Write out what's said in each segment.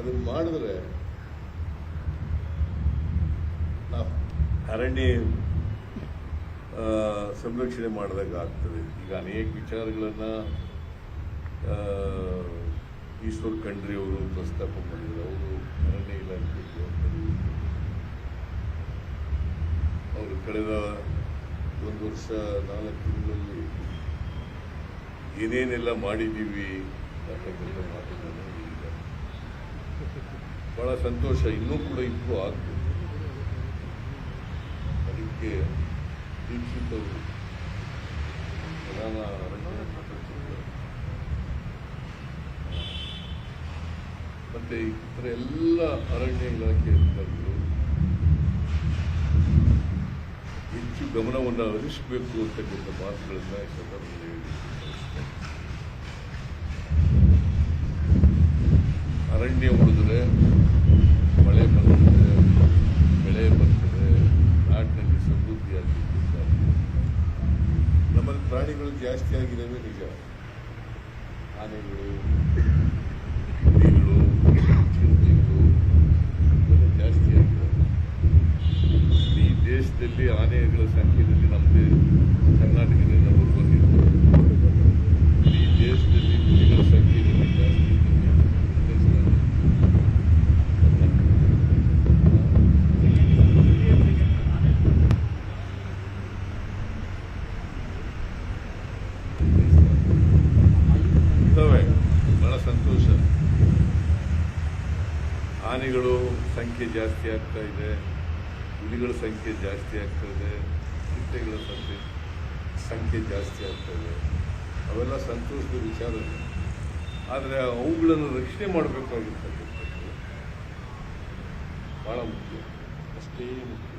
ಅದನ್ನು ಮಾಡಿದ್ರೆ ಅರಣ್ಯ ಸಂರಕ್ಷಣೆ ಮಾಡಿದಾಗ ಆಗ್ತದೆ. ಈಗ ಅನೇಕ ವಿಚಾರಗಳನ್ನು ಈಶ್ವರ್ ಖಂಡ್ರಿ ಅವರು ಪ್ರಸ್ತಾಪ ಮಾಡಿದ್ರು. ಅವರು ಅರಣ್ಯ ಇಲಾಖೆ ಅವರು ಕಳೆದ ಒಂದು ವರ್ಷ, ನಾಲ್ಕು ತಿಂಗಳಲ್ಲಿ ಏನೇನೆಲ್ಲ ಮಾಡಿದ್ದೀವಿ ಅಂತ ಮಾತುಗಳನ್ನು ಬಹಳ ಸಂತೋಷ, ಇನ್ನೂ ಕೂಡ ಇಂಪ್ರೂವ್ ಆಗ್ತದೆ. ಅದಕ್ಕೆ ದೀಕ್ಷಿತ್ ಅವರು ಪ್ರಧಾನ ಅರಣ್ಯ ಮತ್ತು ಮತ್ತೆ ಇತರ ಎಲ್ಲ ಅರಣ್ಯ ಇಲಾಖೆ ಅಧಿಕಾರಿಗಳು ಹೆಚ್ಚು ಗಮನವನ್ನು ಹರಿಸಬೇಕು ಅಂತಕ್ಕಂಥ ಮಾತುಗಳನ್ನ ಈ ಸಂದರ್ಭದಲ್ಲಿ ಹೇಳಿ ಅರಣ್ಯ ಉಳಿದ್ರೆ ಪ್ರಾಣಿಗಳು ಜಾಸ್ತಿ ಆಗಿದ್ದಾವೆ ನಿಜ ಆನೆಗಳು ಹುಲಿಗಳು ಚಿರತೆಗಳು ಇವೆಲ್ಲ ಜಾಸ್ತಿ ಆಗಿದ್ದಾವೆ ಈ ದೇಶದಲ್ಲಿ ಆನೆಗಳ ಸಂಖ್ಯೆಯಲ್ಲಿ ನಮ್ಮದೇ ಕರ್ನಾಟಕದಲ್ಲಿ ನಂಬರ್ ಒನ್ ಆನೆಗಳು ಸಂಖ್ಯೆ ಜಾಸ್ತಿ ಆಗ್ತಾ ಇದೆ. ಹುಲಿಗಳ ಸಂಖ್ಯೆ ಜಾಸ್ತಿ ಆಗ್ತಾ ಇದೆ. ಚಿಟ್ಟೆಗಳ ಸಂಖ್ಯೆ ಸಂಖ್ಯೆ ಜಾಸ್ತಿ ಆಗ್ತಾ ಇದೆ. ಅವೆಲ್ಲ ಸಂತೋಷದ ವಿಚಾರ ಆದರೆ ಅವುಗಳನ್ನು ರಕ್ಷಣೆ ಮಾಡಬೇಕಾಗಿರ್ತಕ್ಕಂಥದ್ದು ಭಾಳ ಮುಖ್ಯ. ಅಷ್ಟೇ ಮುಖ್ಯ.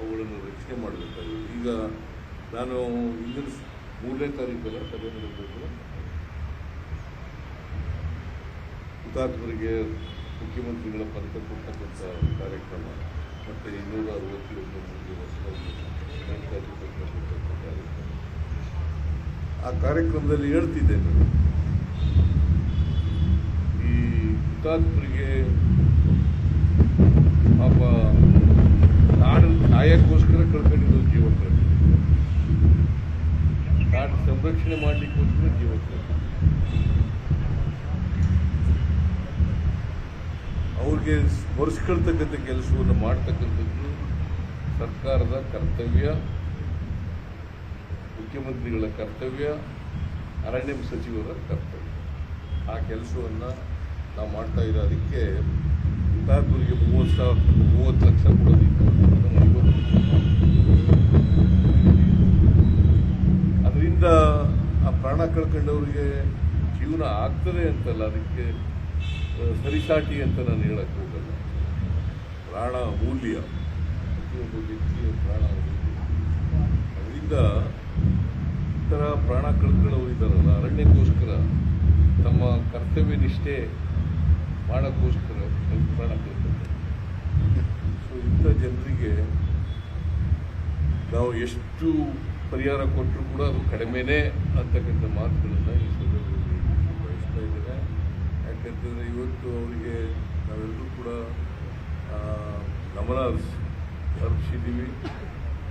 ಅವುಗಳನ್ನು ರಕ್ಷಣೆ ಮಾಡಬೇಕಾಗಿದೆ. ಈಗ ನಾನು ಇಂದಿನ ಮೂರನೇ ತಾರೀಕಲ್ಲ ಸಭೆ ನಡೆಸಬೇಕು ಹುತಾತ್ಮರಿಗೆ ಮುಖ್ಯಮಂತ್ರಿಗಳ ಪದಕ ಕೊಡ್ತಕ್ಕಂಥ ಕಾರ್ಯಕ್ರಮ ಮತ್ತು ಇನ್ನೂರ ವರ್ಷದಲ್ಲಿ ನೆನಪಾಗಿರ್ತಕ್ಕಂಥ ಕಾರ್ಯಕ್ರಮ ಆ ಕಾರ್ಯಕ್ರಮದಲ್ಲಿ ಹೇಳ್ತಿದ್ದೆ ನಾನು ಈ ಹುತಾತ್ಮರಿಗೆ ಪಾಪ ನಾಡ ನಾಯಕ್ಕೋಸ್ಕರ ಕಳ್ಕೊಂಡಿರೋ ಜೀವ ಕಳ್ಕೊಂಡಿದ್ದು ನಾಡು ಸಂರಕ್ಷಣೆ ಮಾಡಲಿಕ್ಕೋಸ್ಕರ ಜೀವ ಅವ್ರಿಗೆ ಸ್ಮರಿಸ್ಕೊಳ್ತಕ್ಕಂಥ ಕೆಲಸವನ್ನು ಮಾಡ್ತಕ್ಕಂಥದ್ದು ಸರ್ಕಾರದ ಕರ್ತವ್ಯ, ಮುಖ್ಯಮಂತ್ರಿಗಳ ಕರ್ತವ್ಯ, ಅರಣ್ಯ ಸಚಿವರ ಕರ್ತವ್ಯ. ಆ ಕೆಲಸವನ್ನು ನಾವು ಮಾಡ್ತಾ ಇರೋ ಅದಕ್ಕೆ ಹುತಾತ್ಮರಿಗೆ ಮೂವತ್ತು ಸಾವಿರ, ಮೂವತ್ತು ಲಕ್ಷ ಕೊಡೋದಿತ್ತು ಅದರಿಂದ ಆ ಪ್ರಾಣ ಕಳ್ಕೊಂಡವರಿಗೆ ಜೀವನ ಆಗ್ತದೆ ಅಂತಲ್ಲ, ಅದಕ್ಕೆ ಸರಿಸಾಟಿ ಅಂತ ನಾನು ಹೇಳಕ್ಕೆ ಹೋಗಲ್ಲ. ಪ್ರಾಣ ಅಮೂಲ್ಯ. ಪ್ರತಿಯೊಬ್ಬ ವ್ಯಕ್ತಿಯ ಪ್ರಾಣ ಅಮೂಲ್ಯ. ಅದರಿಂದ ಈ ಥರ ಪ್ರಾಣ ಕಳ್ಕೊಳ್ಳೋರು ಇದ್ದಾರಲ್ಲ, ಅರಣ್ಯಕ್ಕೋಸ್ಕರ ತಮ್ಮ ಕರ್ತವ್ಯ ನಿಷ್ಠೆ ಮಾಡೋಕ್ಕೋಸ್ಕರ ಪ್ರಾಣ ಕಳ್ಕೊಳ್ತಾರೆ ಸೊ ಇಂಥ ಜನರಿಗೆ ನಾವು ಎಷ್ಟು ಪರಿಹಾರ ಕೊಟ್ಟರು ಕೂಡ ಅದು ಕಡಿಮೆನೇ ಅಂತಕ್ಕಂಥ ಮಾತುಗಳನ್ನು ಈ ಸಂದರ್ಭದಲ್ಲಿ ಯಾಕಂತಂದರೆ ಇವತ್ತು ಅವರಿಗೆ ನಾವೆಲ್ಲರೂ ಕೂಡ ಗಮನ ಅರ್ಪಿಸಿದ್ದೀವಿ.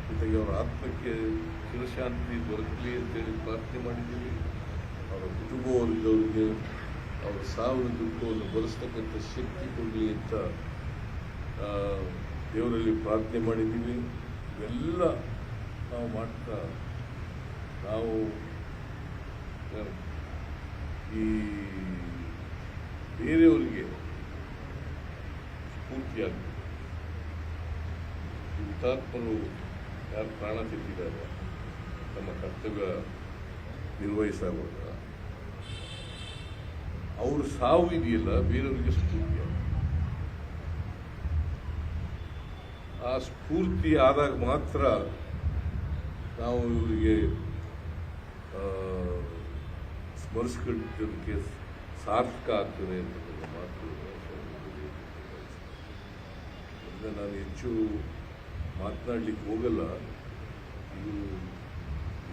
ಜೊತೆಗೆ ಅವರ ಆತ್ಮಕ್ಕೆ ಚಿರಶಾಂತಿ ದೊರಕಲಿ ಅಂತೇಳಿ ಪ್ರಾರ್ಥನೆ ಮಾಡಿದ್ದೀವಿ. ಅವರ ಕುಟುಂಬ ವರ್ಗದವರಿಗೆ ಅವರ ಸಾವಿನ ದುಃಖವನ್ನು ಬಳಸ್ತಕ್ಕಂಥ ಶಕ್ತಿ ಕೊಡಲಿ ಅಂತ ದೇವರಲ್ಲಿ ಪ್ರಾರ್ಥನೆ ಮಾಡಿದ್ದೀವಿ. ಇವೆಲ್ಲ ನಾವು ಮಾಡ್ತಾ, ನಾವು, ಈ ಬೇರೆಯವರಿಗೆ ಸ್ಫೂರ್ತಿಯಾಗಬೇಕು ಹುತಾತ್ಮರು ಯಾರು ಪ್ರಾಣ ತೆತ್ತಿದ್ದಾರೆ ತಮ್ಮ ಕರ್ತವ್ಯ ನಿರ್ವಹಿಸುವಾಗ ಅವ್ರ ಸಾವು ಇದೆಯಲ್ಲ ಬೇರೆಯವರಿಗೆ ಸ್ಫೂರ್ತಿಯಾಗ ಆ ಸ್ಫೂರ್ತಿ ಆದಾಗ ಮಾತ್ರ ನಾವು ಇವರಿಗೆ ಸ್ಮರಿಸ್ಕೊಳ್ಳೋದಕ್ಕೆ ಸಾರ್ಥಕ ಆಗ್ತದೆ ಅಂತಕ್ಕಂಥ ಮಾತು ಅಂದರೆ ನಾನು ಹೆಚ್ಚು ಮಾತನಾಡಲಿಕ್ಕೆ ಹೋಗಲ್ಲ. ಇದು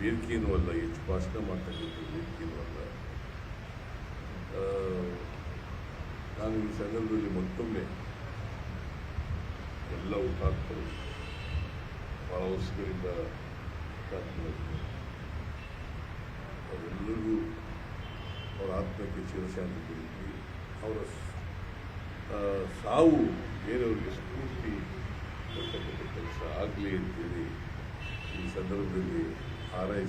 ವೇದಿಕೆಯೂ ಅಲ್ಲ, ಹೆಚ್ಚು ಭಾಷಣ ಮಾತನಾಡಲಿಕ್ಕೆ ವೇದಿಕೆಯೂ ಅಲ್ಲ. ನಾನು ಈ ಸಂದರ್ಭದಲ್ಲಿ ಮತ್ತೊಮ್ಮೆ ಎಲ್ಲ ಹುತಾತ್ಮರು ಭಾಳ ವರ್ಷಗಳಿಂದ ಹುತಾತ್ಮರಾಗಿದ್ದಾರೆ ಅವರೆಲ್ಲರಿಗೂ ಅವರ ಆತ್ಮಕ್ಕೆ ಚಿರಶಾಂತಿ ಕೊಡಿದ್ವಿ ಅವರ ಸಾವು ಬೇರೆಯವರಿಗೆ ಸ್ಫೂರ್ತಿ ಕೊಡ್ತಕ್ಕಂಥ ಕೆಲಸ ಆಗಲಿ ಅಂತೇಳಿ ಈ ಸಂದರ್ಭದಲ್ಲಿ ಹಾರೈಸಿ